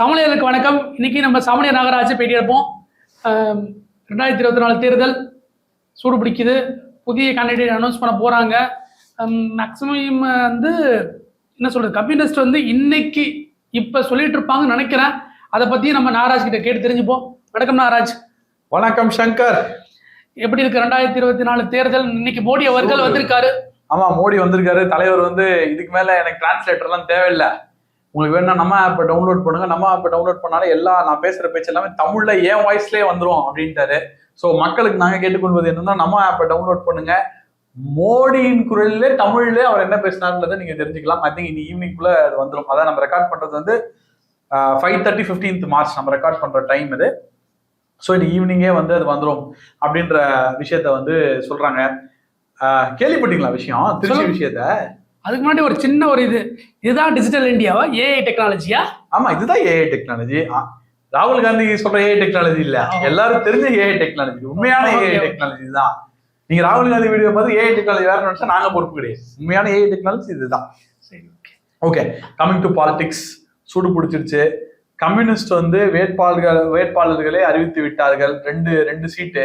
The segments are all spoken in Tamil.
சாமணியர்களுக்கு வணக்கம். இன்னைக்கு நம்ம சாமணியர் நாகராஜை பேட்டி எடுப்போம். ரெண்டாயிரத்தி இருபத்தி நாலு தேர்தல் சூடு பிடிக்குது. புதிய கேண்டிடேட் அனௌன்ஸ் பண்ண போறாங்க. மேக்ஸிமம் வந்து என்ன சொல்றது? கம்யூனிஸ்ட் வந்து இன்னைக்கு இப்ப சொல்லிட்டு இருப்பாங்கன்னு நினைக்கிறேன். அதை பத்தி நம்ம நாகராஜ் கிட்ட கேட்டு தெரிஞ்சுப்போம். வணக்கம் நாகராஜ். வணக்கம் சங்கர். எப்படி இருக்கு ரெண்டாயிரத்தி இருபத்தி நாலு தேர்தல்? இன்னைக்கு மோடி அவர்கள் வந்திருக்காரு. ஆமா மோடி வந்திருக்காரு. தலைவர் வந்து இதுக்கு மேல எனக்கு டிரான்ஸ்லேட்டர்லாம் தேவையில்லை. உங்களுக்கு வேணா நம்ம ஆப்பை டவுன்லோட் பண்ணுங்க. நம்ம ஆப்பை டவுன்லோட் பண்ணாலே எல்லா நான் பேசுற பேச்சு எல்லாமே தமிழ்ல ஏன் வாய்ஸ்லயே வந்துரும் அப்படின்ட்டாரு. ஸோ மக்களுக்கு நாங்க கேட்டுக்கொள்வது என்னன்னா நம்ம ஆப்பை டவுன்லோட் பண்ணுங்க. மோடியின் குரல்ல தமிழ்ல அவர் என்ன பேசினார்ன்றதை நீங்க தெரிஞ்சுக்கலாம். ஐ திங்க் இன்னைக்கு ஈவினிங்குள்ள அது வந்துடும் அதான் நம்ம ரெக்கார்ட் பண்றது வந்து ஃபைவ் தேர்ட்டி ஃபிஃப்டீன்த் மார்ச் நம்ம ரெக்கார்ட் பண்ற டைம் இது. ஸோ இன்னைக்கு ஈவினிங்கே வந்து அது வந்துடும் அப்படின்ற விஷயத்த வந்து சொல்றாங்க. கேள்விப்பட்டீங்களா விஷயம்? திருச்சி. விஷயத்த? அதுக்கு முன்னாடி ஒரு சின்ன ஒரு இது. இதுதான் டிஜிட்டல் இந்தியாவா? ஏஐ டெக்னாலஜியா ஆமா இதுதான் ஏஐ டெக்னாலஜி ராகுல் காந்தி சொல்ற ஏஐ டெக்னாலஜி இல்ல. எல்லாரும் தெரிஞ்ச ஏஐ டெக்னாலஜி உண்மையான ஏஐ. டெக்னாலஜி தான். நீங்க ராகுல் காந்தி வீடியோ பார்த்து ஏஐ டெக்னாலஜி வேற நினைச்சா நாங்க பொறுப்பு கிடையாது. உண்மையான ஏஐ டெக்னாலஜி இதுதான். சரி okay okay coming to politics சூடு பிடிச்சிருச்சு. கம்யூனிஸ்ட் வந்து வேட்பாளர்கள் வேட்பாளர்களை அறிவித்து விட்டார்கள். ரெண்டு ரெண்டு சீட்டு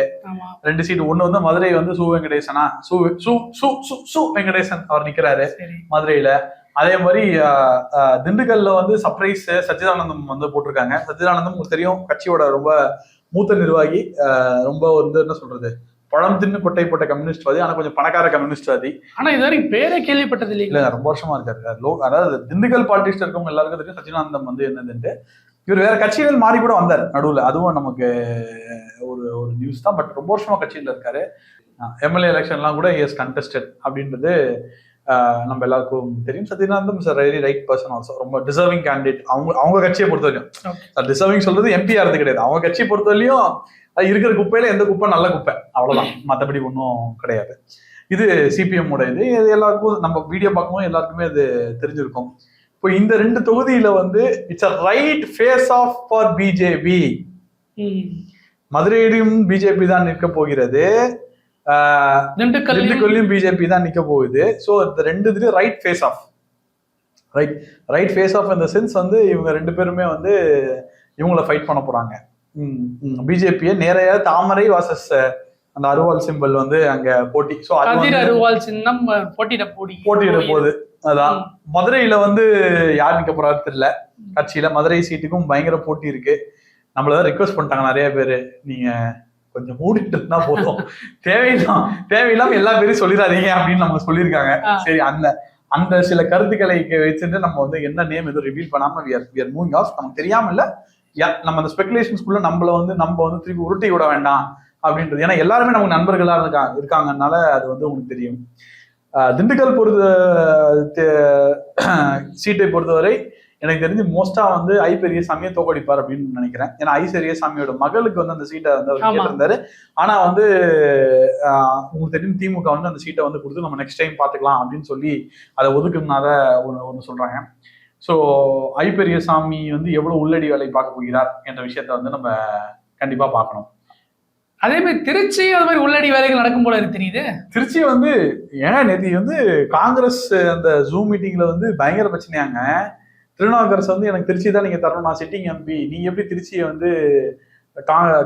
ரெண்டு சீட்டு ஒண்ணு வந்து மதுரை வந்து சு வெங்கடேசனா? சு சு சு சு சு வெங்கடேசன் அவர் நிக்கிறாரு மதுரையில. அதே மாதிரி திண்டுக்கல்ல வந்து சர்ப்ரைஸ் சச்சிதானந்தம் வந்து போட்டிருக்காங்க. சச்சிதானந்தம் உங்களுக்கு தெரியும் கட்சியோட ரொம்ப மூத்த நிர்வாகி ரொம்ப வந்து என்ன சொல்றது பழம் தின்னு கொட்டை போட்ட கம்யூனிஸ்ட்வாதி ஆனா கொஞ்சம் பணக்கார கம்யூனிஸ்ட்வாதி ஆனா இது வரைக்கும் பேரே கேள்விப்பட்டது இல்ல ரொம்ப வருஷமா இருக்காரு. லோ அதாவது திண்டுக்கல் பாலிட்டிக்ஸ் இருக்கவங்க எல்லாருக்கும் தெரியும் சச்சிதானந்தம் வந்து என்னதுன்ட்டு. இவர் வேற கட்சிகள் மாறி கூட வந்தார் நடுவுல. அதுவும் நமக்கு ஒரு ஒரு நியூஸ் தான். பட் ரொம்ப வருஷமா கட்சியில இருக்காரு. எம்எல்ஏ எலெக்ஷன்லாம் கூட எஸ் கண்டெஸ்டட் அப்படின்றது நம்ம எல்லாருக்கும் தெரியும். Sathyanatham is very right person also ரொம்ப டிசர்விங் கேண்டிடேட் அவங்க அவங்க கட்சியை பொறுத்த வரைக்கும் டிசர்விங் சொல்றது எம்பி கிடையாது. அவங்க கட்சியை பொறுத்த வரையும் அது இருக்கிற குப்பையில எந்த குப்பை நல்ல குப்பை. அவ்வளவுதான். மத்தபடி ஒன்றும் கிடையாது. இது சிபிஎம் உட இது. எல்லாருக்கும் நம்ம வீடியோ பார்க்கும்போது எல்லாருக்குமே இது தெரிஞ்சிருக்கும். இப்போ இந்த ரெண்டு தொகுதியில வந்து it's uh right face off for BJP. மதுரையிலும் BJP தான் நிற்க போகிறது. திண்டுக்கல்லையும் பிஜேபி தான் நிக்க போகுது. ஸோ இந்த ரெண்டு இதுலயும் right face off right right face off இந்த சென்ஸ் வந்து இவங்க ரெண்டு பேருமே வந்து இவங்கள ஃபைட் பண்ண போறாங்க. பிஜேபியை நேரையா தாமரை வாசஸ் அந்த அருவாள் சிம்பல் வந்து அங்க போட்டி. ஸோ கதிர் அருவாள் சின்னம் போட்டியிட போடி. போட்டியிட போகுது. அதான். மதுரையில வந்து யார் நிக்க போறாரு தெரியல. கட்சியில மதுரை சீட்டுக்கும் பயங்கர போட்டி இருக்கு. நம்மளதான் ரிக்வெஸ்ட் பண்ணிட்டாங்க நிறைய பேரு. நீங்க கொஞ்சம் மூடிட்டு இருந்தா போதும். தேவையில்லாம் தேவையில்லாம எல்லா பேரும் சொல்லிடாதீங்க அப்படின்னு நம்ம சொல்லியிருக்காங்க. சரி அந்த அந்த சில கருத்துக்களை வச்சுட்டு நம்ம வந்து என்ன நேம் எதுவும் ரிவீல் பண்ணாம we are moving off. நமக்கு தெரியாம இல்ல நம்ம அந்த ஸ்பெகுலேஷன்ஸ்குள்ள நம்மள வந்து நம்ம வந்து திருப்பி உருட்டி விட வேண்டாம். அப்படின்றது. ஏன்னா எல்லாருமே நமக்கு நண்பர்களா இருக்கா இருக்காங்கனால அது வந்து உங்களுக்கு தெரியும். திண்டுக்கல் பொறுத்த சீட்டை பொறுத்தவரை எனக்கு தெரிஞ்சு மோஸ்டா வந்து ஐ பெரியசாமியை தோக்கடிப்பார் அப்படின்னு நினைக்கிறேன். ஏன்னா ஐ பெரியசாமியோட மகளுக்கு வந்து அந்த சீட்டை வந்து அவர். கேட்டிருந்தாரு. ஆனா வந்து உங்களுக்கு தெரியும் திமுக வந்து அந்த சீட்டை வந்து கொடுத்து நம்ம நெக்ஸ்ட் டைம் பாத்துக்கலாம் அப்படின்னு சொல்லி அதை ஒதுக்குனால ஒன்று ஒன்று சொல்றாங்க. ஸோ ஐ பெரியசாமி வந்து எவ்வளவு உள்ளடி வேலை பார்க்க போகிறார் என்ற விஷயத்த வந்து நம்ம கண்டிப்பா பார்க்கணும். அதே மாதிரி திருச்சி அது மாதிரி உள்ளடி வேலைகள் நடக்கும் போல இருக்கு தெரியுது. திருச்சி வந்து ஏன்னா நேத்தி வந்து காங்கிரஸ் அந்த ஜூம் மீட்டிங்ல வந்து பயங்கர பிரச்சனையாங்க. திருநாவுக்கரசு வந்து எனக்கு திருச்சி தான் நீங்க தரணும். நான் சிட்டிங் எம்பி நீங்க எப்படி திருச்சியை வந்து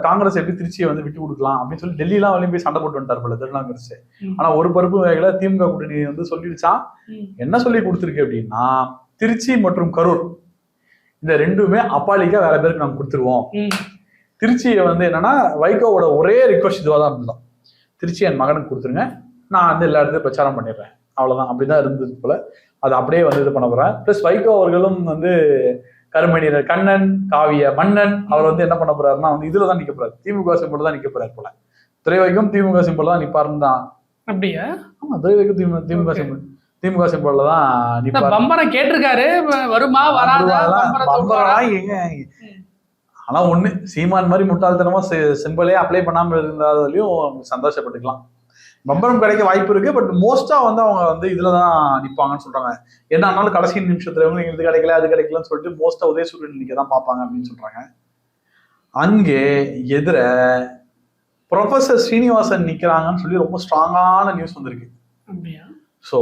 காங்கிரஸ் எப்படி திருச்சியை வந்து விட்டு கொடுக்கலாம்? அப்படின்னு சொல்லி டெல்லிலாம் வெளியும் போய் சண்டை போட்டு வந்துட்டார் போல திருநாவுக்கரசு. ஆனா ஒரு பருப்பு வேகல திமுக கூட்டணி வந்து சொல்லிடுச்சான் ம். என்ன சொல்லி கொடுத்துருக்கு அப்படின்னா திருச்சி மற்றும் கரூர் இந்த ரெண்டுமே அப்பாலிக்கா வேற பேருக்கு நம்ம கொடுத்துருவோம். திருச்சியை வந்து என்னன்னா வைகோவோட ஒரே ரிக்வஸ்ட் இதுவாக தான் இருந்தோம் திருச்சி என் மகனுக்கு கொடுத்துருங்க. நான் வந்து எல்லா இடத்துலையும் பிரச்சாரம் பண்ணிடுறேன். அவ்வளவுதான். அப்படிதான் இருந்தது போல. அது அப்படியே வந்து இது பண்ண போறேன். ப்ளஸ் வைகோ அவர்களும் வந்து கருமணியர் கண்ணன் காவிய மன்னன் அவர் வந்து என்ன பண்ண போறாருன்னா வந்து இதுல தான் நிக்க போறாரு. திமுக சிம்பிள் தான் நிக்க போறாரு போல. துறை வைக்கும் திமுக சிம்பிள் தான் நிப்பாருன்னு தான். அப்படியா? ஆமா துறை வைக்கும் திமுக திமுக. சிம்பிள் திமுக சிம்பிள்ல தான் நிப்பாரு. பம்பரை கேட்டிருக்காரு. வருமா வராதா? அதெல்லாம் பம்பரை தூக்குவாரா? பம்பரெல்லாம் எங்க ஆனா ஒண்ணு சீமான் மாதிரி முட்டாள்தனமா சிம்பிளே அப்ளை பண்ணாம இருந்தாலையும் சந்தோஷப்பட்டுக்கலாம். பம்பரம் கிடைக்க வாய்ப்பு இருக்கு பட் மோஸ்டா வந்து அவங்க வந்து இதுலதான் நிப்பாங்கன்னு சொல்றாங்க. என்ன ஆனாலும் கடைசி நிமிஷத்துல இவங்க இது கிடைக்கல அது கிடைக்கலன்னு சொல்லிட்டு மோஸ்டா உதயசூரியன் நிக்க தான் பார்ப்பாங்க அப்படின்னு சொல்றாங்க. அங்கே எதிர ப்ரொஃபசர் ஸ்ரீனிவாசன் நிக்கிறாங்கன்னு சொல்லி ரொம்ப ஸ்ட்ராங்கான நியூஸ் வந்திருக்கு. ஸோ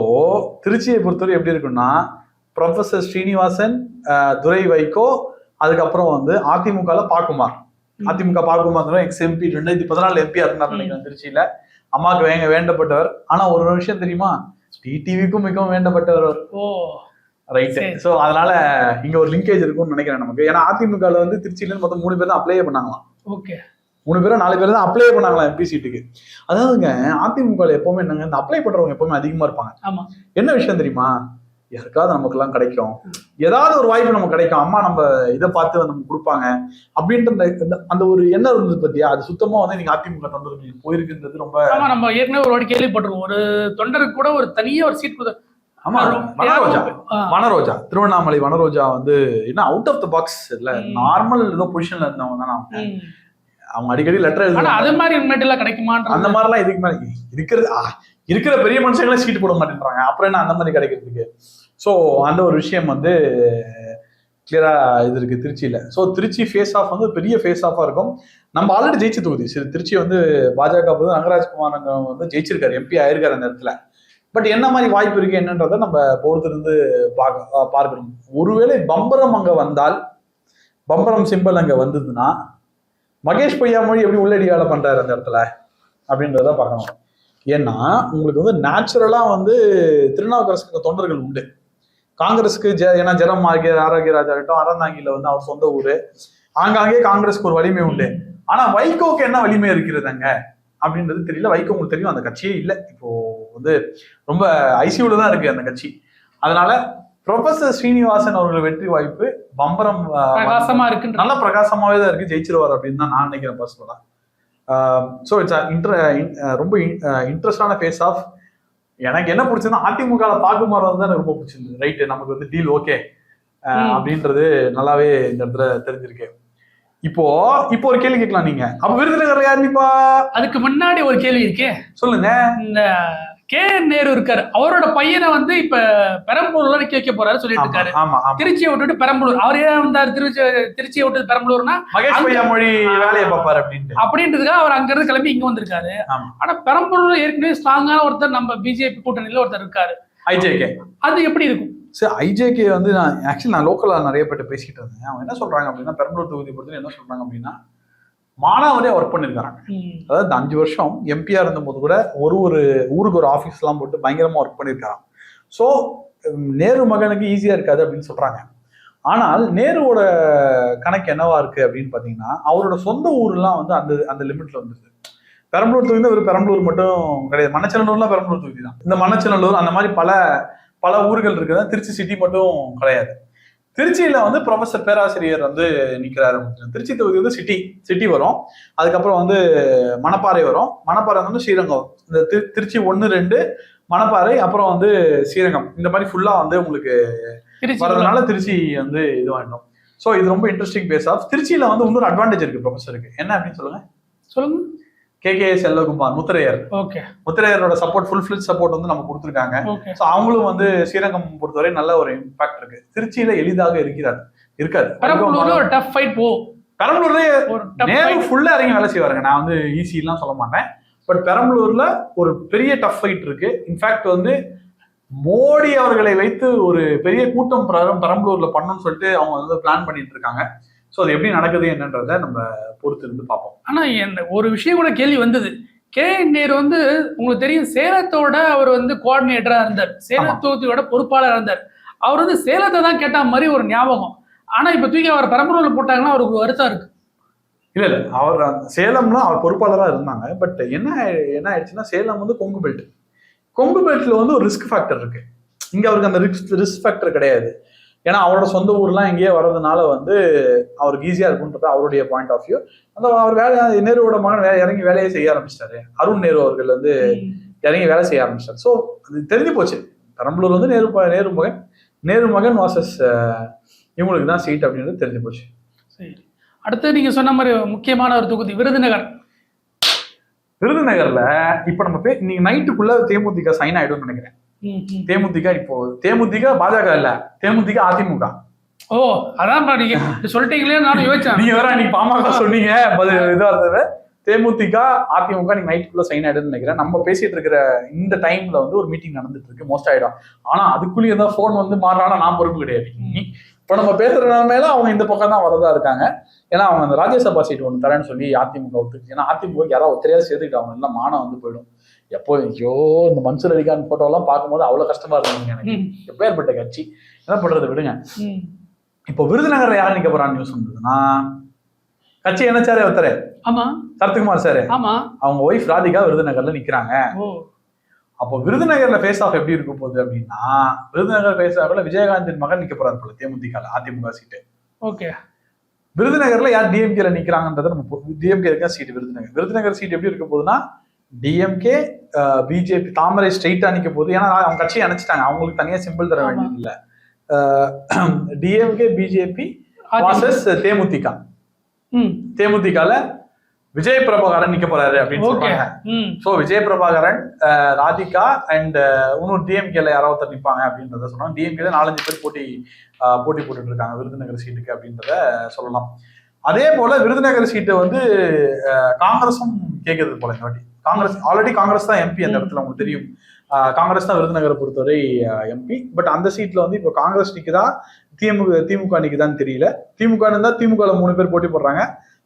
திருச்சியை பொறுத்தவரை எப்படி இருக்குன்னா ப்ரொஃபசர் ஸ்ரீனிவாசன் துரை வைகோ அதுக்கப்புறம் வந்து அதிமுகல பாக்குமார் அதிமுக பாக்குமார் எக்ஸ் எம்பி ரெண்டாயிரத்தி பதினாலு எம்பியா இருந்தார் நினைக்கிறேன் திருச்சியில. அம்மாவுக்கு வேங்க வேண்டப்பட்டவர். ஆனா ஒரு விஷயம் தெரியுமா? டிடிவிக்கும் மிகவும் வேண்டப்பட்டவர். ஓ. ரைட் சரி. சோ அதனால இங்க ஒரு லிங்கேஜ் இருக்கும்னு நினைக்கிறேன் நமக்கு. ஏன்னா அதிமுகல வந்து திருச்சியில இருந்து மொத்தம் மூணு பேர் தான் அப்ளை பண்ணாங்களாம். ஓகே. மூணு பேரும் நாலு பேர் தான் அப்ளை பண்ணாங்களாம் எம்பி சீட்டுக்கு. அதாவதுங்க அதிமுக எப்பவுமே என்னங்க இந்த அப்ளை பண்றவங்க எப்பவுமே அதிகமா இருப்பாங்க. என்ன விஷயம் தெரியுமா? யாருக்காவது நமக்கெல்லாம் கிடைக்கும். ஏதாவது ஒரு வாய்ப்பு நமக்கு கிடைக்கும். அம்மா நம்ம இதை பார்த்து நமக்கு கொடுப்பாங்க. அப்படின்ற அந்த- ஒரு எண்ணம் இருந்தது பத்தியா? அது சுத்தமா வந்து நீங்க அதிமுக தொண்டர்களுக்கு போயிருக்குன்றது ரொம்ப ஆமா நம்ம ஏற்கனவே ஒரு வாட்டி கேள்விப்பட்டிருக்கோம். ஒரு தொண்டருக்கு கூட ஒரு தனியா ஒரு சீட் ஆமா வனரோஜா. வனரோஜா. திருவண்ணாமலை வனரோஜா வந்து என்ன அவுட் ஆஃப் த பாக்ஸ் இல்ல. நார்மல் ஏதோ பொசிஷன்ல இருந்தவங்க தானே அவங்க. அடிக்கடி லெட்டர் எழுதுவாங்க. அது மாதிரி இனிமேட்டு எல்லாம் கிடைக்குமான்ற அந்த மாதிரிலாம் இதுக்கு மேல இருக்கிறது இருக்கிற பெரிய மனுஷங்களே சீட்டு போட மாட்டேன்றாங்க. அப்புறம் என்ன அந்த மாதிரி கிடைக்கிறதுக்கு? ஸோ அந்த ஒரு விஷயம் வந்து கிளியரா இது இருக்கு திருச்சியில. ஸோ திருச்சி ஃபேஸ் ஆஃப் வந்து பெரிய ஃபேஸ் ஆஃபா இருக்கும். நம்ம ஆல்ரெடி ஜெயிச்ச தொகுதி. சரி திருச்சி வந்து பாஜக போது ரங்கராஜ்குமார் அங்க வந்து ஜெயிச்சிருக்காரு. எம்பி ஆயிருக்காரு அந்த இடத்துல. பட் என்ன மாதிரி வாய்ப்பு இருக்கு என்னன்றதை நம்ம பொறுத்திருந்து பார்க்க பார்க்கணும். ஒருவேளை பம்பரம் அங்கே வந்தால் பம்பரம் சிம்பல் அங்கே வந்ததுன்னா மகேஷ் பொய்யாமொழி எப்படி உள்ளடி வேலை பண்ணுறாரு அந்த இடத்துல? அப்படின்றத பார்க்கணும். ஏன்னா உங்களுக்கு வந்து நேச்சுரலா வந்து திருநாவுக்கரசுக்கு தொண்டர்கள் உண்டு. காங்கிரஸுக்கு ஜெ ஏன்னா ஜெரம் ஆகிய ஆரோக்கியராஜா இருக்கட்டும் அறந்தாங்கில வந்து அவர் சொந்த ஊரு. ஆங்காங்கே காங்கிரஸ்க்கு ஒரு வலிமை உண்டு. ஆனா வைகோக்கு என்ன வலிமை இருக்கிறது அங்க அப்படின்றது தெரியல. வைகோ உங்களுக்கு தெரியும் அந்த கட்சியே இல்லை. இப்போ வந்து ரொம்ப ஐசியூல தான் இருக்கு அந்த கட்சி. அதனால ப்ரொஃபசர் ஸ்ரீனிவாசன் அவர்கள் வெற்றி வாய்ப்பு பம்பரம் பிரகாசமா இருக்குன்ற நல்ல பிரகாசமாவே தான் இருக்கு. ஜெயிச்சிருவார் அப்படின்னு தான் நான் நினைக்கிறேன் பர்சனலா ஸோ இட்ஸ் இன்ட்ர ரொம்ப இன்ட்ரெஸ்டான ஃபேஸ் ஆஃப் எனக்கு என்ன பிடிச்சதுன்னா அதிமுக பார்க்குமாறு வந்து எனக்கு ரொம்ப பிடிச்சிருந்தது. ரைட்டு நமக்கு வந்து டீல் ஓகே ம். அப்படின்றது நல்லாவே இந்த இடத்துல தெரிஞ்சிருக்கு. இப்போ இப்போ ஒரு கேள்வி கேட்கலாம் நீங்க. அப்ப விருதுநகர்ல யார் நிப்பா? அதுக்கு முன்னாடி ஒரு கேள்வி இருக்கே. சொல்லுங்க. இந்த கே நேரு இருக்காரு அவரோட பையனை வந்து இப்ப பெரம்பலூர்ல நிக்க வைக்க போறாரு சொல்லிட்டு இருக்காரு. திருச்சியை விட்டுட்டு பெரம்பலூர். அவர் ஏன் வந்தார்? திருச்சி திருச்சியை விட்டு பெரம்பலூர்னா பொய்யாமொழி வேலையை பார்ப்பாரு அப்படின்ட்டு. அப்படின்றதுக்காக அவர் அங்க இருந்து கிளம்பி இங்க வந்திருக்காரு. ஆனா பெரம்பலூர்ல ஏற்கனவே ஸ்ட்ராங்கான ஒருத்தர் நம்ம பிஜேபி கூட்டணியில ஒருத்தர் இருக்காரு. ஐஜேகே. அது எப்படி இருக்கும்? சரி ஐஜேகே வந்து நான் ஆக்சுவலி நான் லோக்கலாக நிறைய பேர்ட்ட பேசிட்டு இருந்தேன். அவங்க என்ன சொல்றாங்க அப்படின்னா பெரம்பலூர் தொகுதி பொறுத்தவரை என்ன சொல்றாங்க அப்படின்னா மானாவரே ஒர்க் பண்ணியிருக்காங்க ம். அதாவது இந்த அஞ்சு வருஷம் எம்பியா இருந்தபோது கூட ஒரு ஒரு ஊருக்கு ஒரு ஆஃபீஸ்லாம் போட்டு பயங்கரமா ஒர்க் பண்ணியிருக்காங்க ஸோ நேரு மகனுக்கு ஈஸியா இருக்காது அப்படின்னு சொல்றாங்க. ஆனால் நேருவோட கணக்கு என்னவா இருக்கு அப்படின்னு பாத்தீங்கன்னா அவரோட சொந்த ஊர்லாம் வந்து அந்த அந்த லிமிட்ல வந்துருது. பெரம்பலூர் தொகுதி ஒரு பெரம்பலூர் மட்டும் கிடையாது. மணச்சநல்லூர்லாம் பெரம்பலூர் தொகுதி தான். இந்த மணச்சநல்லூர் அந்த மாதிரி பல பல ஊர்கள் இருக்குது திருச்சி சிட்டி மட்டும் கிடையாது. திருச்சியில வந்து ப்ரொஃபசர் பேராசிரியர் வந்து நிக்கிறாரு. திருச்சி தொகுதி வந்து சிட்டி சிட்டி வரும். அதுக்கப்புறம் வந்து மணப்பாறை வரும். மணப்பாறை வந்து ஸ்ரீரங்கம். இந்த திரு- திருச்சி ஒன்று ரெண்டு மணப்பாறை அப்புறம் வந்து ஸ்ரீரங்கம். இந்த மாதிரி ஃபுல்லா வந்து உங்களுக்கு திருச்சி வரதுனால திருச்சி வந்து இது வேண்டும் ஸோ இது ரொம்ப இன்ட்ரெஸ்டிங் பேஸ் ஆஃப் திருச்சியில வந்து இன்னொரு அட்வான்டேஜ் இருக்கு ப்ரொஃபஸருக்கு என்ன அப்படின்னு சொல்லுங்க? சொல்லுங்க. K K Selvakumar Muthiraiyar. Okay முத்திரையரோட support full fill support வந்து நம்ம கொடுத்துருக்காங்க. ஸோ அவங்களும் வந்து ஸ்ரீரங்கம் பொறுத்தவரை நல்ல ஒரு இம்பாக்ட் இருக்கு. திருச்சியில எளிதாக இருக்கிறார். இருக்காது. ஒரு டஃப் ஃபைட் போ. பெரம்பலூர்லயே ஒரு டஃப் நேரு ஃபைட் ஃபுல்லா இறங்கி வேலை செய்வாருங்க. நான் வந்து ஈஸிலாம் சொல்ல மாட்டேன். பட் பெரம்பலூர்ல ஒரு பெரிய டஃப் ஃபைட் இருக்கு. இன்ஃபேக்ட் வந்து மோடி அவர்களை வைத்து ஒரு பெரிய கூட்டம் பெரம்- பெரம்பலூர்ல பண்ணணும்னு சொல்லிட்டு அவங்க வந்து பிளான் பண்ணிட்டு இருக்காங்க. ஸோ அது எப்படி நடக்குது என்னன்றதை நம்ம பொறுத்து இருந்து பார்ப்போம். ஆனா என்ன ஒரு விஷயம் கூட கேள்வி வந்தது. கே. நேரு வந்து உங்களுக்கு தெரியும் சேலத்தோட அவர் வந்து கோஆர்டினேட்டரா இருந்தார். சேலம் தொகுதியோட பொறுப்பாளரா இருந்தார். அவர் வந்து சேலத்தை தான் கேட்ட மாதிரி ஒரு ஞாபகம். ஆனா இப்ப தூக்கி அவர் பெரம்பலூர்ல போட்டாங்கன்னா அவருக்கு வருத்தம் இருக்கு. இல்ல இல்ல. அவர் அந்த சேலம்ல அவர் பொறுப்பாளராக இருந்தாங்க. பட் என்ன என்ன ஆயிடுச்சுன்னா சேலம் வந்து கொங்கு பெல்ட் கொங்கு பெல்ட்ல வந்து ஒரு ரிஸ்க் ஃபேக்டர் இருக்கு. இங்க அவருக்கு அந்த ரிஸ்க் ரிஸ்க் ஃபேக்டர் கிடையாது. ஏன்னா அவரோட சொந்த ஊர்லாம் எங்கேயே வர்றதுனால வந்து அவருக்கு ஈஸியா இருக்குன்றது அவருடைய பாயிண்ட் ஆஃப் வியூ அந்த அவர் வேலை நேருவோட மகன் வே- இறங்கி வேலையை செய்ய ஆரம்பிச்சிட்டாரு. அருண் நேரு அவர்கள் வந்து இறங்கி வேலை செய்ய ஆரம்பிச்சிட்டாரு. ஸோ அது தெரிஞ்சு போச்சு. பெரம்பலூர் வந்து நேரு நேரு மகன். நேரு மகன் வாசஸ் இவங்களுக்கு தான் சீட் அப்படின்றது தெரிஞ்சு போச்சு. சரி. அடுத்து நீங்க சொன்ன மாதிரி முக்கியமான ஒரு தொகுதி விருதுநகர். விருதுநகர்ல இப்ப நம்ம பே நீங்க நைட்டுக்குள்ள தேமுதிக சைன் ஆயிடும்னு நினைக்கிறேன். தேமுதிக இப்போ தேமுதிக பாஜக இல்ல தேமுதிக அதிமுக. ஓ அதான் நீங்க சொல்லிட்டீங்களே நானும் யோசிச்சேன். நீங்க வேற நீங்க பாமக சொன்னீங்க இதா இருந்தது. தேமுதிக அதிமுக நீங்க நைட்டுக்குள்ள சைன் ஆயிடும்னு நினைக்கிறேன். நம்ம பேசிட்டு இருக்கிற இந்த டைம்ல வந்து ஒரு மீட்டிங் நடந்துட்டு இருக்கு மோஸ்ட் ஆயிடும். ஆனா அதுக்குள்ளேயே ஏதாவது ஃபோன் வந்து மாறினா நான் பொறுப்பு கிடையாது. இப்போ நம்ம பேசுற நிலைமையில அவங்க இந்த பக்கம் தான் வரதா இருக்காங்க. ஏன்னா அவங்க அந்த ராஜ்யசபா சீட் ஒன்று தரேன்னு சொல்லி அதிமுக ஒத்துக்கு ஏன்னா அதிமுக யாராவது ஒத்தரையா சேர்த்துக்கிட்டு அவங்க எல்லாம் மானம் வந்து போயிடும். எப்போ ஐயோ இந்த மன்சூர் அலிகான் போட்டோ எல்லாம் பார்க்கும்போது அவ்வளவு கஷ்டமா இருக்குங்க எனக்கு. எப்பேற்பட்ட கட்சி? என்ன பண்றது விடுங்க. இப்போ விருதுநகர்ல யார் நிக்க போறான்னு நியூஸ் வந்ததுன்னா கட்சி என்னச்சாரே ஒருத்தர். ஆமா. சரத்குமார் சார். ஆமா. அவங்க ஒய்ஃப் ராதிகா விருதுநகர்ல நிக்கிறாங்க. அப்போ விருதுநகர்ல ஃபேஸ் ஆஃப் எப்படி இருக்க போகுது அப்படின்னா விருதுநகர் ஃபேஸ் ஆஃப்ல விஜயகாந்தின் மகன் நிக்க போறாரு போல தேமுதிக அதிமுக சீட்டு ஓகே. விருதுநகர்ல யார் டிஎம்கேல நிக்கிறாங்கன்றத நம்ம டிஎம்கே இருக்கா சீட் விருதுநகர். விருதுநகர் சீட் எப்படி இருக்க போகுதுன்னா டிஎம்கே பிஜேபி தாமரை ஸ்ட்ரைட்டா நிக்க போகுது. ஏன்னா அவங்க கட்சியை அணைச்சிட்டாங்க. அவங்களுக்கு தனியா சிம்பிள் தர. வேண்டியது இல்ல டிஎம்கே பிஜேபி. வாசஸ் தேமுதிக. தேமுதிகல விஜய் பிரபாகரன் நிக்க போறாரு அப்படின்னு சொல்றாங்க. சோ விஜய் பிரபாகரன் ராதிகா அண்ட் இன்னும் டிஎம்கேல யாராவது ஒருத்தர் நிப்பாங்க அப்படின்றத சொன்னாங்க டிஎம்கேல நாலஞ்சு பேர் போட்டி போட்டி போட்டுட்டு இருக்காங்க விருதுநகர் சீட்டுக்கு அப்படின்றத சொல்லலாம். அதே போல விருதுநகர் சீட்டை வந்து அஹ், காங்கிரஸும் கேட்கறது போல இந்த வாட்டி. காங்கிரஸ் ஆல்ரெடி காங்கிரஸ் தான் எம்பி அந்த இடத்துல உங்களுக்கு தெரியும். காங்கிரஸ் தான் விருதுநகரை பொறுத்தவரை எம்பி பட் அந்த சீட்ல வந்து இப்போ காங்கிரஸ் நிக்குதா? திமுக திமுக நிக்குதான்னு தெரியல. திமுக இருந்தா திமுக மூணு பேர் போட்டி போடுறாங்க.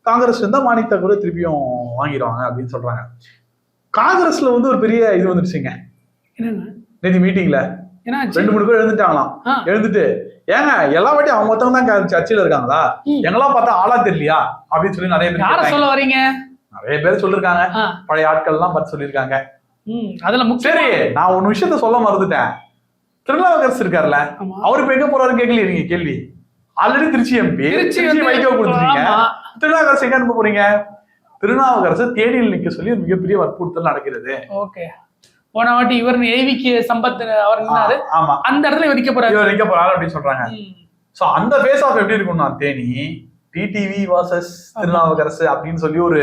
காங்கிரஸ் இருந்தா மாணிக் தாக்கூரை திருப்பியும் வாங்கிடுவாங்க அப்படின்னு சொல்றாங்க. காங்கிரஸ்ல வந்து ஒரு பெரிய இது வந்துருச்சுங்க. நேற்று மீட்டிங்ல ரெண்டு மூணு பேர் எழுந்துட்டாங்களாம். எழுந்துட்டு ஏங்க எல்லா வாட்டியும் அவங்க மொத்தம் தான் சர்ச்சையில இருக்காங்களா. எங்கெல்லாம் பார்த்தா ஆளா தெரியலையா? அப்படின்னு சொல்லி நிறைய பேர். சொல்ல வரீங்க? நிறைய பேர் சொல்லிருக்காங்க. பழைய ஆட்கள் எல்லாம் பார்த்து சொல்லியிருக்காங்க ம் அதுல சரி நான் ஒரு விஷயத்த சொல்ல மறந்துட்டேன். திருநாவுக்கரசு இருக்காருல்ல அவர் இப்ப எங்க போறாரு கேட்கலையே நீங்க கேள்வி. ஆல்ரெடி திருச்சி எம்பி திருச்சி வைகோ கொடுத்துருக்கீங்க. திருநாவுக்கரசு எங்க அனுப்ப போறீங்க? திருநாவுக்கரசு தேனியில் நிக்க சொல்லி மிகப்பெரிய வற்புறுத்தல் நடக்கிறது. ஓகே. போன வாட்டி இவர் ஏவிக்கு சம்பத் அவர் நின்னாரு. ஆமா. அந்த இடத்துல இவர் நிக்க போறாரு. இவர் நிக்க போறாரு அப்படின்னு சொல்றாங்க. சோ அந்த ஃபேஸ் ஆஃப் எப்படி இருக்கும்னா தேனி டிடிவி வாசஸ் திருநாவுக்கரசு அப்படின்னு சொல்லி ஒரு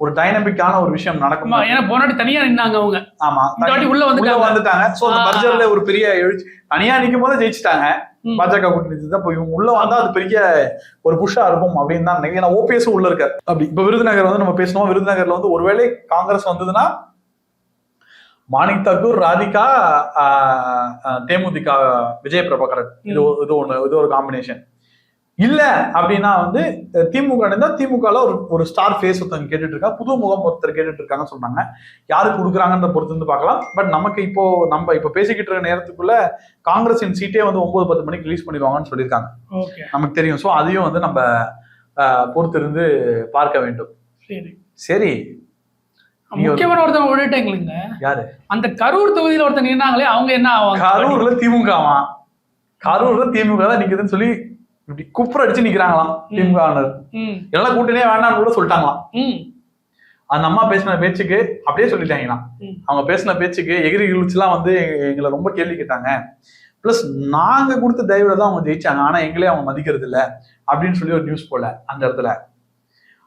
ஒரு டைனமிக்கான ஒரு விஷயம் நடக்கும். ஏன்னா போன வாட்டி தனியா நின்னாங்க அவங்க. ஆமா வாட்டி உள்ள உள்ள வந்துட்டாங்க. சோ அந்த. பர்ஜர்ல ஒரு பெரிய எழுச்சி. தனியா நிக்கும் போது ஜெயிச்சிட்டாங்க. பாஜக கூட்டணி தான் போய் இவங்க உள்ள வந்தா அது பெரிய ஒரு புஷா இருக்கும் அப்படின்னு தான் ஏன்னா ஓபிஎஸ் உள்ள இருக்காரு. அப்படி இப்ப விருதுநகர் வந்து நம்ம பேசணும்? விருதுநகர்ல வந்து ஒருவேளை காங்கிரஸ் வந்ததுன்னா மாணிக் தாக்கூர் ராதிகா தேமுதிக விஜய் பிரபாகரன் இது இது ஒண்ணு இது ஒரு காம்பினேஷன் இல்ல அப்படின்னா வந்து திமுக இருந்தா திமுகல ஒரு ஒரு ஸ்டார் ஃபேஸ் ஒருத்தவங்க கேட்டுட்டு இருக்கா புது முகம் ஒருத்தர் கேட்டுட்டு இருக்காங்கன்னு சொன்னாங்க யாருக்கு கொடுக்குறாங்கன்ற பொறுத்து வந்து பார்க்கலாம். பட் நமக்கு இப்போ நம்ம இப்போ பேசிக்கிட்டு இருக்க நேரத்துக்குள்ள காங்கிரஸின் சீட்டே வந்து ஒன்பது பத்து மணிக்கு ரிலீஸ் பண்ணிடுவாங்கன்னு சொல்லியிருக்காங்க. நமக்கு தெரியும். ஸோ அதையும் வந்து நம்ம ஆஹ், பொறுத்திருந்து பார்க்க வேண்டும். சரி. முக்கியமான ஒருத்தவங்க விட்டுட்டீங்களுங்க யாரு? அந்த கரூர் தொகுதியில ஒருத்தர் நின்னாங்களே அவங்க என்ன ஆவாங்க? கரூர்ல திமுகவா? கரூர்ல திமுக தான் நிக்குதுன்னு சொல்லி இப்படி குப்புற அடிச்சு நிக்கிறாங்களாம் திமுக ம். எல்லாம் கூட்டணியே வேண்டாம்னு கூட சொல்லிட்டாங்களாம் அந்த அம்மா பேசின பேச்சுக்கு அப்படியே சொல்லிட்டாங்களாம் ம். அவங்க பேசின பேச்சுக்கு எகிரி எல்லாம் வந்து எங்க- எங்களை ரொம்ப கேள்வி கேட்டாங்க. ப்ளஸ் நாங்க கொடுத்த தயவுல தான் அவங்க ஜெயிச்சாங்க. ஆனா எங்களே அவங்க மதிக்கிறது இல்ல அப்படின்னு சொல்லி ஒரு நியூஸ் போல அந்த இடத்துல.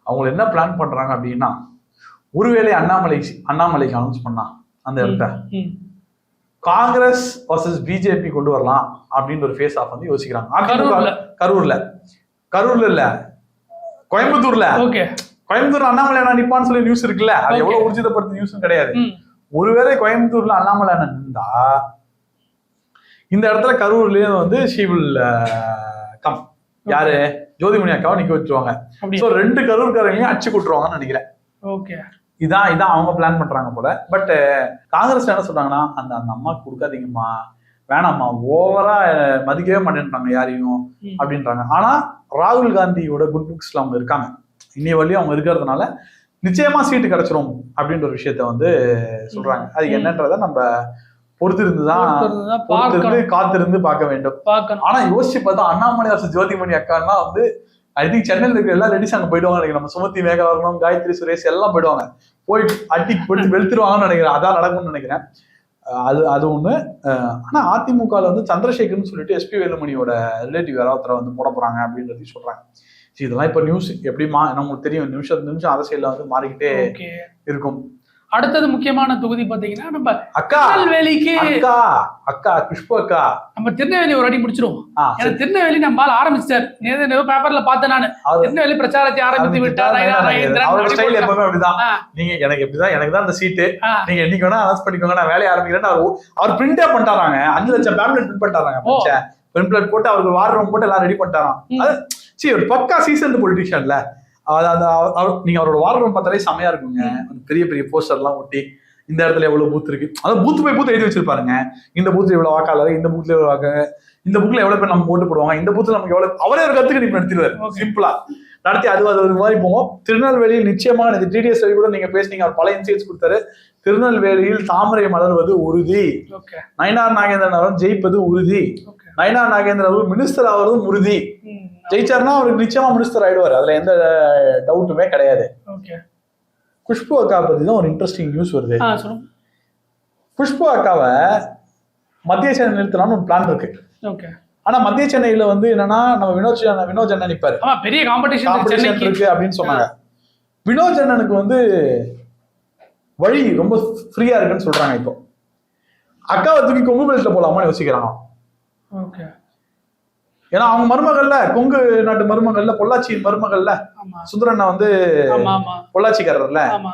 அவங்க என்ன பிளான் பண்றாங்க அப்படின்னா ஒருவேளை அண்ணாமலை அண்ணாமலைக்கு அனௌன்ஸ் பண்ணா அந்த இடத்த. காங்கிரஸ் வர்சஸ் பிஜேபி கொண்டு வரலாம் அப்படின்னு ஒரு ஃபேஸ் ஆஃப் வந்து யோசிக்கிறாங்க. கரூர்ல. கரூர்ல. இல்ல. கோயம்புத்தூர்ல. ஓகே. கோயம்புத்தூர் அண்ணாமலை அண்ணா நிப்பான்னு சொல்லி நியூஸ் இருக்குல்ல. அது. எவ்வளவு ஊர்ஜிதப்படுத்த நியூஸும் கிடையாது. ஒருவேளை கோயம்புத்தூர்ல அண்ணாமலை அண்ணன் நின்றா இந்த இடத்துல கரூர்லயும் வந்து ஷீவில் கம் யாரு? ஜோதிமணி அக்காவை நிக்க வச்சிருவாங்க. ரெண்டு கரூர்காரங்களையும் அடிச்சு கூட்டுருவாங்கன்னு நினைக்கிறேன். ஓகே. இதான் இதான் அவங்க பிளான் பண்றாங்க போல. பட் காங்கிரஸ் என்ன சொல்றாங்கன்னா அந்த அந்த அம்மாக்கு கொடுக்காதீங்கம்மா. வேணாம்மா. ஓவரா மதிக்கவே மாட்டேன்றாங்க யாரையும். அப்படின்றாங்க. ஆனா ராகுல் காந்தியோட குட் புக்ஸ்ல அவங்க இருக்காங்க. இன்னைய வழியும் அவங்க இருக்கிறதுனால நிச்சயமா சீட்டு கிடைச்சிரும் அப்படின்ற ஒரு விஷயத்த வந்து சொல்றாங்க. அது. என்னன்றத நம்ம பொறுத்திருந்து தான் பொறுத்திருந்துதான் பொறுத்திருந்து காத்திருந்து பார்க்க வேண்டும். ஆனா யோசிச்சு பார்த்தா அண்ணாமலை அரசு ஜோதிமணி அக்கான்னா வந்து ஐ திங்க் சென்னையில் இருக்கிற எல்லா லேடிஸ் அங்க போயிடுவாங்க நினைக்கிறேன். நம்ம சுமதி மேகவர்ணம் காயத்ரி சுரேஷ் எல்லாம் போயிடுவாங்க. போயிட்டு அட்டி போட்டு வெளுத்துருவாங்கன்னு நினைக்கிறேன். அதான் நடக்கும்னு நினைக்கிறேன். அது அது ஒண்ணு. அஹ் ஆனா அதிமுகல வந்து சந்திரசேகர்னு சொல்லிட்டு எஸ்பி வேலுமணியோட ரிலேட்டிவ் யாராவது வந்து போட போறாங்க அப்படின்றதையும் சொல்றாங்க. சரி, இதெல்லாம் இப்ப நியூஸ் எப்படி மா நமக்கு தெரியும்? நிமிஷம் நிமிஷம் அரசியல்ல வந்து மாறிக்கிட்டே இருக்கும். அடுத்தது முக்கியமான தொகுதி பாத்தீங்கன்னா நம்ம அக்கா திருநெல்வேலிக்கு அக்கா அக்கா குஷ்பு அக்கா. நம்ம திருநெல்வேலி ஒரு அடி முடிச்சிருவோம். ஏன்னா திருநெல்வேலி நம்ம ஆள் ஆரம்பிச்சிட்டார். நேற்று பேப்பர்ல பார்த்தேன் நானு. திருநெல்வேலி பிரச்சாரத்தை ஆரம்பித்து விட்டார். எப்பவுமே அப்படிதான். நீங்க எனக்கு எப்படிதான் எனக்கு தான் அந்த சீட்டு. நீங்க என்னைக்கு வேணா அனௌன்ஸ் பண்ணிக்கோங்க நான் வேலையை ஆரம்பிக்கிறேன் அவர் அவர் பிரிண்டே பண்ணிட்டாராங்க. அஞ்சு லட்சம் பேம்லெட் பிரிண்ட் பண்ணிட்டாராங்க பிளட் போட்டு அவருக்கு வார் ரூம் போட்டு எல்லாம் ரெடி பண்ணிட்டாராம். சரி ஒரு பக்கா சீசன் பொலிட்டிஷியன்ல அது நீங்க அவரோட வார் ரூம் பார்த்தாலே செமையா இருக்குங்க. பெரிய பெரிய போஸ்டர் எல்லாம் ஒட்டி இந்த இடத்துல எவ்வளவு பூத் இருக்கு. அதாவது பூத் போய் பூத் எழுதி வச்சிருப்பாருங்க. இந்த பூத்துல இவ்வளவு வாக்காளர் இந்த பூத்ல எவ்வளவு வாக்காங்க இந்த புக்ல எவ்வளவு பேர் நம்ம ஓட்டு போடுவாங்க இந்த பூத்துல நமக்கு எவ்வளவு அவரே ஒரு கத்துக்கு இப்ப நடத்திடுவாரு. சிம்பிளா நடத்தி அது அது ஒரு மாதிரி போவோம் திருநெல்வேலியில் நிச்சயமாக இந்த டிடிஎஸ் ரவி கூட நீங்க பேசுனீங்க அவர் பல இன்சைட்ஸ் கொடுத்தாரு. திருநெல்வேலியில் தாமரை மலர்வது உறுதி. நயனார் நாகேந்திரன் அவர்கள் ஜெயிப்பது உறுதி. நயனார் நாகேந்திரன் அவர்கள் மினிஸ்டர் ஆவதும் உறுதி. ஜெயிச்சாருன்னா அவருக்கு நிச்சயமா மினிஸ்டர் ஆயிடுவார். அதுல எந்த டவுட்டுமே கிடையாது. குஷ்பு அக்கா பத்தி தான் ஒரு இன்ட்ரெஸ்டிங் நியூஸ் வருது. குஷ்பு அக்காவை மத்திய சென்னை நிறுத்தலாம்னு ஒரு பிளான் இருக்கு. ஓகே ஆனா மத்திய சென்னையில வந்து என்னன்னா நம்ம வினோத் ஜன- வினோத் ஜன்னன் நிப்பாரு பெரிய காம்படிஷன் இருக்கு அப்படின்னு சொன்னாங்க. வினோத் ஜன்னனுக்கு வந்து வழி ரொம்ப ஃப்ரீயா இருக்குன்னு சொல்றாங்க இப்போ. அக்காவை தூக்கி கொங்கு பெல்ட்ல போலாமான்னு யோசிக்கிறாங்க ஓகே ஏன்னா அவங்க மருமகள்ல கொங்கு நாட்டு மருமகள்ல பொள்ளாச்சி மருமகள்ல சுந்தரண்ணா வந்து பொள்ளாச்சிக்காரர்ல. ஆமா.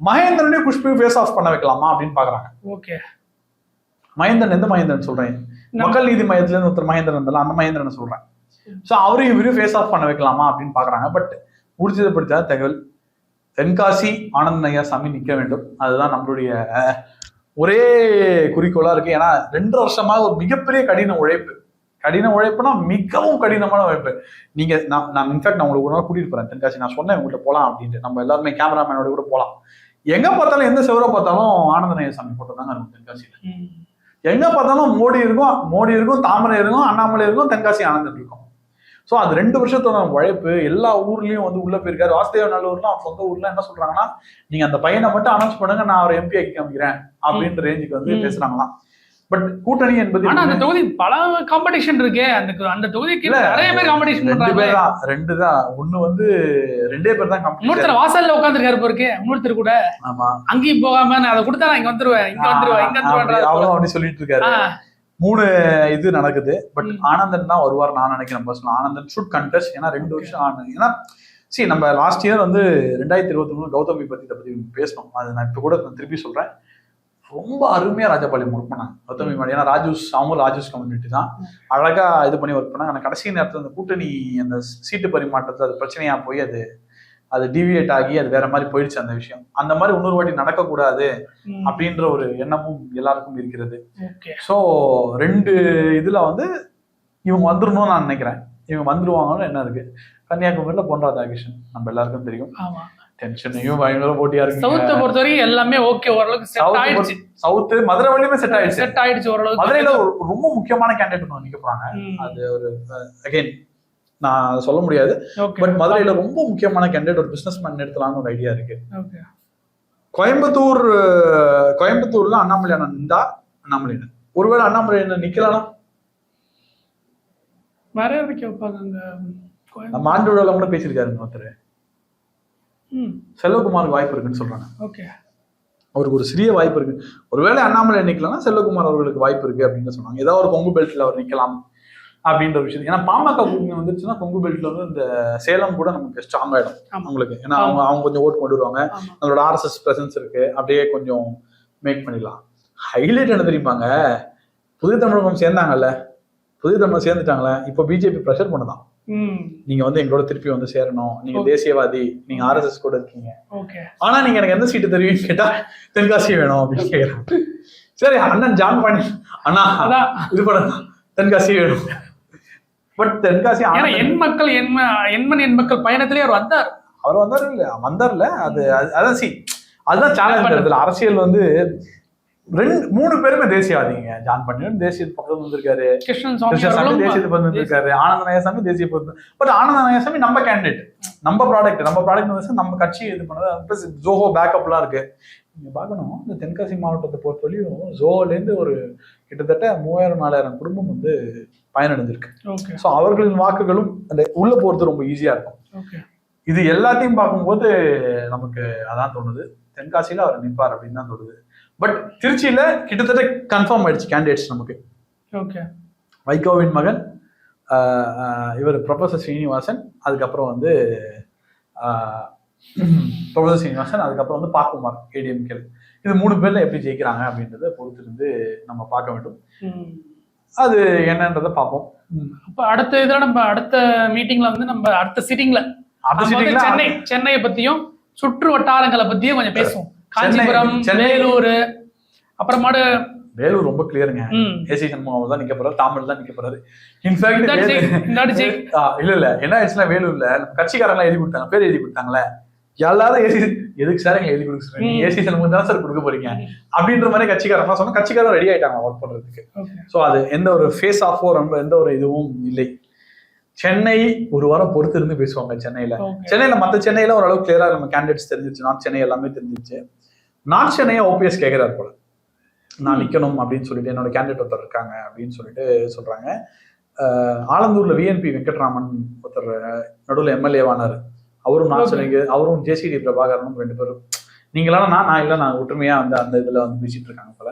மகேந்திரனையும் குஷ்பு ஃபேஸ் ஆஃப் பண்ண வைக்கலாமா அப்படின்னு பாக்குறாங்க ஓகே. மகேந்திரன் எந்த மகேந்திரன் சொல்றேன்? மக்கள் நீதி மையத்துல இருந்து ஒருத்தர் மகேந்திரன் இருந்தாலும் அந்த மகேந்திரனை சொல்றேன். ஸோ அவரையும் இவரையும் ஃபேஸ் ஆஃப் பண்ண வைக்கலாமா அப்படின்னு பாக்குறாங்க பட் ஊர்ஜிதப்படுத்தாத தகவல் தென்காசி ஆனந்த் ஐயா சாமி நிக்க வேண்டும். அதுதான் நம்மளுடைய ஒரே குறிக்கோளா இருக்கு. ஏன்னா ரெண்டு வருஷமா ஒரு மிகப்பெரிய கடின உழைப்பு. கடின உழைப்புனா மிகவும் கடினமான உழைப்பு. நீங்க நான் நான் இன்ஃபேக்ட் நான் உங்களுக்கு ஒரு கூட்டிட்டு போறேன். தென்காசி நான் சொன்னேன் உங்கள்கிட்ட போலாம் அப்படின்ட்டு. நம்ம எல்லாருமே கேமராமேனோட கூட போலாம். எங்க பார்த்தாலும் எந்த செவரை பார்த்தாலும் ஆனந்த ஐயா சாமி போட்டோ தாங்க இருக்கும் தென்காசியில. எங்க பார்த்தாலும் மோடி இருக்கும் மோடி இருக்கும் தாமரை இருக்கும் அண்ணாமலை இருக்கும் தென்காசி ஆனந்தன் இருக்கும். ஸோ அது ரெண்டு வருஷத்தோட உழைப்பு. எல்லா ஊர்லயும் வந்து உள்ள போயிருக்காரு. வாசுதேவ நல்லூர்ல அவன் சொந்த ஊர்ல என்ன சொல்றாங்கன்னா நீங்க அந்த பையனை மட்டும் அனௌன்ஸ் பண்ணுங்க நான் அவரை எம்பி ஆக்கி காமிக்கிறேன். அப்படின்ற ரேஞ்சுக்கு வந்து. பேசுறாங்களாம். பட் கூட்டணி என்பது ஆனா அந்த தொகுதி பல காம்படிஷன் இருக்கே. அந்த அந்த தொகுதிக்கு நிறைய பேர் காம்படிஷன் ரெண்டு பேர் தான் ரெண்டு தான். ஒண்ணு வந்து ரெண்டே பேர் தான் இன்னொருத்தர் வாசல்ல உட்காந்துருக்காரு போருக்கு இன்னொருத்தர் கூட. ஆமா. அங்கேயும் போகாம நான் அதை கொடுத்தா நான் இங்க வந்துருவேன் இங்க வந்துருவேன் இங்க வந்துருவேன் அவரும் அப்படி சொல்லிட்டு இருக்காரு. மூணு இது நடக்குது. பட். ஆனந்தன் தான் வருவார் நான் நினைக்கிறேன் பர்சனல் ஆனந்தன் ஷுட் கண்டெஸ்ட் ஏன்னா ரெண்டு வருஷம் ஆனந்த் ஏன்னா சரி நம்ம லாஸ்ட் இயர் வந்து ரெண்டாயிரத்தி இருபத்தி மூணு கௌதமி பத்தி இதை பத்தி பேசணும். அது நான் இப்போ கூட திருப்பி சொல்றேன். ரொம்ப அருமையா ராஜபாளையம் ஒர்க் பண்ணாங்க. கௌதமி ஏன்னா ராஜூஸ் அவங்களும் ராஜூஸ் கம்யூனிட்டி தான். அழகா இது பண்ணி ஒர்க் பண்ணாங்க. ஆனா கடைசி நேரத்துல அந்த கூட்டணி அந்த சீட்டு பரிமாற்றத்தை அது பிரச்சனையா போய் அது அது டிவியேட் ஆகி அது வேற மாதிரி போயிடுச்சு அந்த விஷயம். அந்த மாதிரி இன்னொரு வாட்டி நடக்கக்கூடாது அப்படின்ற ஒரு எண்ணமும் எல்லாருக்கும் இருக்கிறது. ஸோ ரெண்டு இதுல வந்து இவங்க வந்துடணும்னு நான் நினைக்கிறேன். இவங்க வந்துருவாங்கன்னு என்ன இருக்கு? கன்னியாகுமரியில பொன் ராதாகிருஷ்ணன். நம்ம எல்லாருக்கும் தெரியும். ஆமா. டென்ஷனையும் பயங்கர போட்டியா சவுத்த இருக்கு பொறுத்த வரைக்கும் எல்லாமே ஓகே ஓரளவுக்கு செட் ஆயிடுச்சு. சவுத்து மதுரை வழியுமே செட் ஆயிடுச்சு. செட் ஆயிடுச்சு ஓரளவுக்கு. மதுரையில ரொம்ப முக்கியமான கேண்டிடேட் ஒன்று நிக்க போறாங்க. அது ஒரு அகைன் நான் சொல்ல முடியாது. பட் மதுரையில ரொம்ப முக்கியமான கேண்டிடேட் ஒரு பிசினஸ் மேன் எடுத்தலாம்னு ஒரு ஐடியா இருக்கு. கோயம்புத்தூர் கோயம்புத்தூர்ல அண்ணாமலை அண்ணன் நின்றா அண்ணாமலை ஒருவேளை அண்ணாமலை அண்ணன் நிக்கலாம் வேற யாருக்கு வைப்பாங்க நம்ம ஆண்டு விழால கூட பேசியிருக்காரு ஒருத்தர் செல்வகுமாருக்கு வாய்ப்பு இருக்குன்னு சொல்றாங்க. ஓகே. அவருக்கு ஒரு சிறிய வாய்ப்பு இருக்கு. ஒருவேளை அண்ணாமலை நிக்கலன்னா செல்வகுமார் அவர்களுக்கு வாய்ப்பு இருக்கு அப்படின்னு சொன்னாங்க. ஏதாவது ஒரு கொங்கு பெல்ட்ல அவர் நிக்கலாம் அப்படின்ற விஷயம். ஏன்னா பாமக கூட்டணி வந்துருச்சுன்னா கொங்கு பெல்ட்ல வந்து இந்த சேலம் கூட நமக்கு ஸ்ட்ராங் ஆயிடும். அவங்களுக்கு. ஏன்னா அவங்க அவங்க கொஞ்சம் ஓட்டு கொண்டு வருவாங்க. நம்மளோட ஆர்எஸ்எஸ் பிரசன்ஸ் இருக்கு. அப்படியே கொஞ்சம் மேக் பண்ணிடலாம். ஹைலைட் என்ன தெரியுமாங்க? புதிய தமிழகம் சேர்ந்தாங்கல்ல. புதிய தமிழகம் சேர்ந்துட்டாங்களே. இப்போ பிஜேபி ப்ரெஷர் பண்ணுதான். நீங்க வந்து எங்களோட திருப்பி வந்து சேரணும். நீங்க தேசியவாதி நீங்க ஆர்எஸ்எஸ் கூட இருக்கீங்க. ஆனா நீங்க எனக்கு எந்த சீட்டு தருவீங்கன்னு கேட்டா தென்காசி வேணும் அப்படின்னு கேக்குறாங்க. சரி அண்ணன் ஜான் பண்ணி அண்ணா அதான் இது பண்ணுங்க தென்காசி வேணும். பட் தென்காசி ஆனந்தன் என் மக்கள் என் எண்மன் என் மக்கள் பயணத்திலே அவர் வந்தார். அவர் வந்தாரு இல்ல வந்தார்ல. அது அது- அதான் சி அதுதான் சேலஞ்ச் அரசியல் வந்து ரெண்டு மூணு பேருமே தேசியவாதிங்க. ஜான் பண்ணியன் தேசிய பக்கம் வந்திருக்காரு. கிருஷ்ணன் சுவாமி கிருஷ்ணசாமி தேசிய அவர்களும் பக்கம் வந்திருக்காரு. ஆனந்த நாயசாமி தேசிய பக்கம் பட் ஆனந்த நாயசாமி நம்ம கேண்டிடேட் நம்ம ப்ராடக்ட் நம்ம ப்ராடக்ட் வந்து நம்ம கட்சி இது பண்ணது. ஜோஹோ பேக்கப்லாம் இருக்கு. நீங்க பார்க்கணும். இந்த தென்காசி மாவட்டத்தை பொறுத்தவரையும் ஜோஹோல இருந்து ஒரு கிட்டத்தட்ட மூவாயிரம் நாலாயிரம் குடும்பம் வந்து பயனடைஞ்சிருக்கு. ஓகே ஸோ அவர்களின் வாக்குகளும் அந்த உள்ள போறது ரொம்ப ஈஸியா இருக்கும். இது எல்லாத்தையும் பார்க்கும்போது நமக்கு அதான் தோணுது. தென்காசியில அவர் நிற்பார் அப்படின்னு தான் தோணுது. பட் திருச்சியில கிட்டத்தட்ட கன்ஃபார்ம் ஆயிடுச்சு கேண்டிடேட்ஸ் நமக்கு. ஓகே வைகோவின் மகன் இவர் ப்ரொஃபசர் ஸ்ரீனிவாசன் அதுக்கப்புறம் வந்து ப்ரொஃபசர் ஸ்ரீனிவாசன் அதுக்கப்புறம் வந்து பாக்குமார் ஏடிஎம்கே இது மூணு பேர்ல எப்படி ஜெயிக்கிறாங்க அப்படின்றத பொறுத்திருந்து நம்ம பார்க்க வேண்டும். அது என்னன்றதை பார்ப்போம். அப்ப அடுத்த இதுல நம்ம அடுத்த மீட்டிங்ல வந்து நம்ம அடுத்த சீட்டிங்ல சென்னை சென்னையை பத்தியும் சுற்று வட்டாரங்களை பத்தியும் கொஞ்சம் பேசுவோம். காஞ்சிபுரம் வேலூர் அப்புறமாடு வேலூர் ரொம்ப கிளியருங்க ஏசி சண்முகம் தான் நிக்க போறாரு தாமல் தான் நிக்க போறாரு. இன்ஃபேக்ட். இல்ல இல்ல. என்ன ஆயிடுச்சுன்னா வேலூர்ல கட்சிக்காரங்க எழுதி கொடுத்தாங்க. பேர் எழுதி கொடுத்தாங்கல்ல எல்லாரும் ஏசி எதுக்கு சார் எங்க எழுதி கொடுக்க சொல்றீங்க. ஏசி சண்முகம் தான் சார் கொடுக்க போறீங்க? அப்படின்ற மாதிரி கட்சிக்காரங்க சொன்னா கட்சிக்காரங்க ரெடி ஆயிட்டாங்க ஒர்க் பண்றதுக்கு. ஸோ அது எந்த ஒரு ஃபேஸ் ஆஃபோ ரொம்ப எந்த ஒரு இதுவும் இல்லை. சென்னை ஒரு வாரம் பொறுத்து இருந்து பேசுவாங்க சென்னையில. சென்னையில மத்த சென்னையில ஓரளவு கிளியரா நம்ம கேண்டிடேட்ஸ் தெரிஞ்சிருச்சு. நார்த் சென்னை எல்லாமே தெரிஞ்சிருச்சு. நார்த் சென்னையை ஓபிஎஸ் கேட்கிறாரு போல. நான் நிக்கணும் அப்படின்னு சொல்லிட்டு என்னோட கேண்டிடேட் ஒருத்தர் இருக்காங்க அப்படின்னு சொல்லிட்டு சொல்றாங்க. ஆலந்தூர்ல விஎன்பி வெங்கட்ராமன் ஒருத்தர் நடுவில் எம்எல்ஏவானார் அவரும் Okay. சென்னைக்கு அவரும் ஜேசிடி பிரபாகரனும் ரெண்டு பேரும். நீங்களாம் நான் நான் இல்லை நான் ஒற்றுமையா வந்து அந்த இதுல வந்து பேசிட்டு இருக்காங்க போல.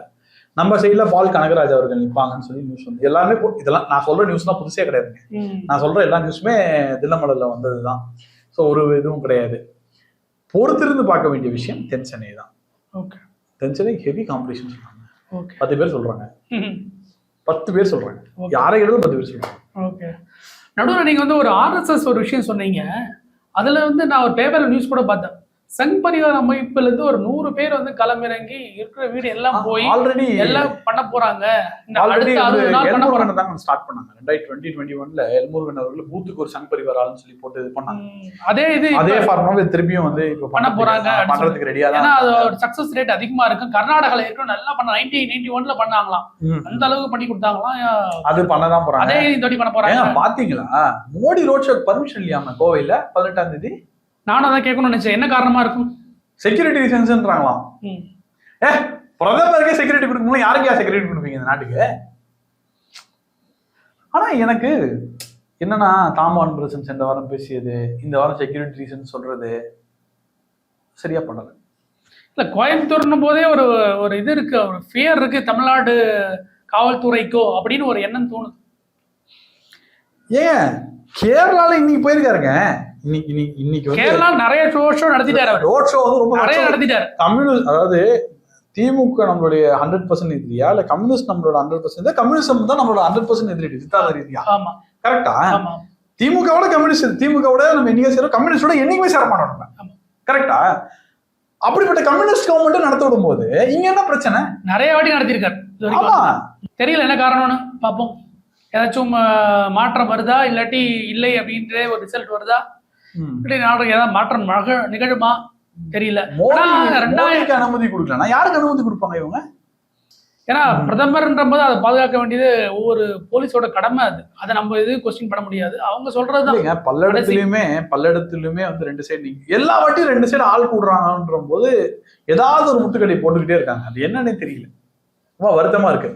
நம்ம சைடுல பால் கனகராஜ் அவர்கள் நிற்பாங்கன்னு சொல்லி நியூஸ் வந்து எல்லாமே இதெல்லாம் நான் சொல்ற நியூஸ்லாம் புதுசே கிடையாதுங்க. ம், நான் சொல்ற எல்லா நியூஸுமே தினமலர்ல வந்ததுதான். ஸோ ஒரு இதுவும் கிடையாது. பொறுத்திருந்து பார்க்க வேண்டிய விஷயம் தென் சென்னை தான். okay, தென் சென்னை ஹெவி காம்படிஷன் சொல்றாங்க. பத்து பேர் சொல்றாங்க. பத்து பேர் சொல்றாங்க. யாரை கேட்டாலும் பத்து பேர் சொல்றாங்க. okay. நடுவுல நீங்க வந்து ஒரு ஆர்எஸ்எஸ் ஒரு விஷயம் சொன்னீங்க. அதுல வந்து நான் ஒரு பேப்பர்ல நியூஸ் கூட பார்த்தேன். சங் பரிவார் அமைப்புல இருந்து ஒரு நூறு பேர் வந்து களமிறங்கி இருக்கிற வீடு எல்லாம் போய் ஆல்ரெடி எல்லாம் பண்ண போறாங்க. எல்முருகன் தான் ஸ்டார்ட் பண்ணாங்க. ரெண்டாயிரத்தி டுவெண்ட்டி டுவெண்ட்டி ஒன்ல எல்முருகன் அவர்கள் பூத்துக்கு ஒரு சங் பரிவார் ஆளுன்னு சொல்லி போட்டு இது பண்ணாங்க. அதே இது அதே ஃபார்மாவே திருப்பியும் வந்து இப்போ பண்ண போறாங்க. பண்றதுக்கு ரெடியா ஏன்னா தான் அதோட சக்சஸ் ரேட் அதிகமா இருக்கு. கர்நாடகால இருக்கும் நல்லா பண்ண நைன்டி நைன்டி ஒன்ல பண்ணாங்களாம். அந்த அளவுக்கு பண்ணி கொடுத்தாங்களாம். அது பண்ணதான் போறாங்க. அதே இந்த வாட்டி பண்ண போறாங்க. பாத்தீங்களா? மோடி ரோட் ஷோக்கு பர்மிஷன் இல்லையாம கோவையில பதினெட்டாம் தேதி நானும் அதான் கேட்கணும்னு நினைச்சேன். என்ன காரணமா இருக்கும்? செக்யூரிட்டி ரீசன்ஸ்ன்றாங்களாம் ம். ஏ பிரதமருக்கே செக்யூரிட்டி கொடுக்கணும் யாருக்கு யார் செக்யூரிட்டி கொடுப்பீங்க இந்த நாட்டுக்கு? ஆனா எனக்கு என்னன்னா தாமான் பிரசன்ஸ் இந்த வாரம் பேசியது இந்த வாரம் செக்யூரிட்டி ரீசன் சொல்றது சரியா பண்ணல. இல்ல கோயம்புத்தூர்னும் போதே ஒரு ஒரு இது இருக்கு ஒரு ஃபியர் இருக்கு தமிழ்நாடு காவல்துறைக்கோ அப்படின்னு ஒரு எண்ணம் தோணுது. ஏன்? கேரளால இன்னைக்கு போயிருக்காருங்க. இன்னைக்கு இன்னைக்கு கேரளா நிறைய ஷோ ஷோ நடத்திட்டாரு ரோட் ஷோ வந்து ரொம்ப நிறைய நடத்திட்டாரு. கம்யூனிஸ்ட் அதாவது திமுக நம்மளுடைய ஹண்ட்ரட் பர்சன்ட் எதிரியா? இல்ல கம்யூனிஸ்ட் நம்மளோட ஹண்ட்ரட் பர்சன்ட் கம்யூனிசம் தான் நம்மளோட ஹண்ட்ரட் பர்சன்ட் எதிரி சித்தாந்த ரீதியா. ஆமா. கரெக்டா திமுகவோட கம்யூனிஸ்ட் திமுகவோட நம்ம என்னைக்கு சேரும் கம்யூனிஸ்டோட என்னைக்குமே சேர மாட்டோம். கரெக்டா அப்படிப்பட்ட கம்யூனிஸ்ட் கவர்மெண்ட் நடத்த விடும் போது இங்க என்ன பிரச்சனை? நிறைய வாட்டி நடத்திருக்காரு. ஆமா. தெரியல என்ன காரணம்னு. பார்ப்போம். ஏதாச்சும் மாற்றம் வருதா? இல்லாட்டி இல்லை அப்படின்ற ஒரு ரிசல்ட் வருதா? நாட்டுக்கு ஏதாவது மாற்றம் நிகழுமா? தெரியல. மோடிக்கு அனுமதி கொடுக்கலன்னா யாருக்கு அனுமதி கொடுப்பாங்க இவங்க? ஏன்னா பிரதமர்ன்ற போது அதை பாதுகாக்க வேண்டியது ஒவ்வொரு போலீஸோட கடமை அது. அதை நம்ம இது கொஸ்டின் பண்ண முடியாது. அவங்க சொல்றதுதான். இல்லைங்க பல்லடத்துலயுமே பல்லடத்துலயுமே வந்து ரெண்டு சைடு நீங்க எல்லா வாட்டியும் ரெண்டு சைடு ஆள் கூடுறாங்கன்ற போது ஏதாவது ஒரு முட்டுக்கடை போட்டுக்கிட்டே இருக்காங்க. அது என்னன்னே தெரியல. ரொம்ப வருத்தமா இருக்கு.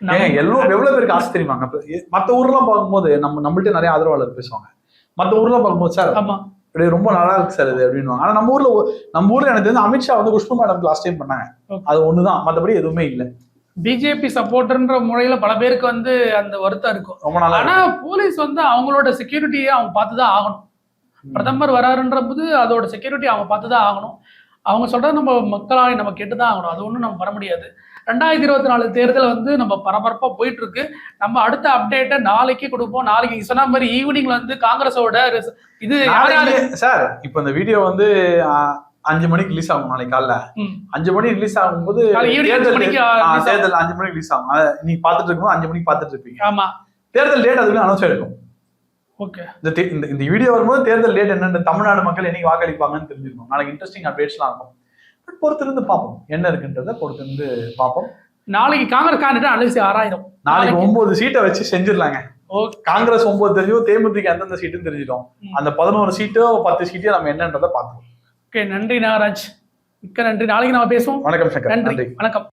ஏங்க எவ்வளவு பேருக்கு ஆசை தெரியுமாங்க மத்த ஊர்லாம் பார்க்கும்போது நம்ம நம்மள்ட்ட நிறைய ஆதரவாளர் பேசுவாங்க. மத்த ஊர்லாம் பார்க்கும்போது சார் ஆமா. இப்படி ரொம்ப நல்லா இருக்கு சார் இது அப்படின்னு ஆனா நம்ம ஊர்ல நம்ம ஊர்ல எனக்கு தெரிஞ்சு அமித்ஷா வந்து குஷ்பு மேடம் லாஸ்ட் டைம் பண்ணாங்க. அது ஒண்ணுதான். மத்தபடி எதுவுமே இல்ல. பிஜேபி சப்போர்ட்ன்ற முறையில பல பேருக்கு வந்து அந்த வருத்தம் இருக்கும். ரொம்ப நல்லா ஆனா போலீஸ் வந்து அவங்களோட செக்யூரிட்டியை அவங்க பார்த்துதான் ஆகணும். பிரதமர் வராருன்ற போது அதோட செக்யூரிட்டி அவங்க பார்த்துதான் ஆகணும். அவங்க சொல்றது நம்ம மக்களாய் நம்ம கேட்டுதான் ஆகணும். அது ஒண்ணும் நம்ம வர முடியாது. ரெண்டாயிரத்தி இருபத்தி நாலு தேர்தல் வந்து நம்ம பரபரப்பா போயிட்டு இருக்கு நம்ம அடுத்த அப்டேட்டை நாளைக்கு கொடுப்போம். நாளைக்கு சொன்ன மாதிரி ஈவினிங்ல வந்து காங்கிரஸோட இது சார் இப்போ இந்த வீடியோ வந்து அஞ்சு மணிக்கு ரிலீஸ் ஆகும் நாளைக்கு காலைல. அஞ்சு மணி ரிலீஸ் ஆகும்போது தேர்தல் அஞ்சு மணிக்கு ரிலீஸ் ஆகும். நீங்க பாத்துட்டு இருக்கும்போது அஞ்சு மணிக்கு பாத்துட்டு இருப்பீங்க. ஆமா. தேர்தல் டேட் அதுக்கு அனௌன்ஸ் ஆயிருக்கும். ஓகே. இந்த வீடியோ வரும்போது தேர்தல் டேட் என்னென்ன தமிழ்நாடு மக்கள் என்னைக்கு வாக்களிப்பாங்கன்னு தெரிஞ்சிருக்கும். நாளைக்கு இன்ட்ரெஸ்டிங் அப்டேட்ஸ்லாம் இருக்கும். பொறுத்திருந்து பார்ப்போம். என்ன இருக்குன்றத பொறுத்திருந்து பார்ப்போம். நாளைக்கு காங்கிரஸ் கேண்டிடேட் அலசி ஆறாயிரம். நாளைக்கு ஒன்பது சீட்டை வச்சு செஞ்சிடலாங்க. காங்கிரஸ் ஒன்பது தெரியும் தேமுதிக எந்தெந்த சீட்டுன்னு தெரிஞ்சிடும். அந்த பதினோரு சீட்டோ பத்து சீட்டோ நம்ம என்னன்றதை பார்த்துருவோம் ஓகே நன்றி நாகராஜ். மிக்க நன்றி. நாளைக்கு நம்ம பேசுவோம். வணக்கம் சங்கர். நன்றி. வணக்கம்.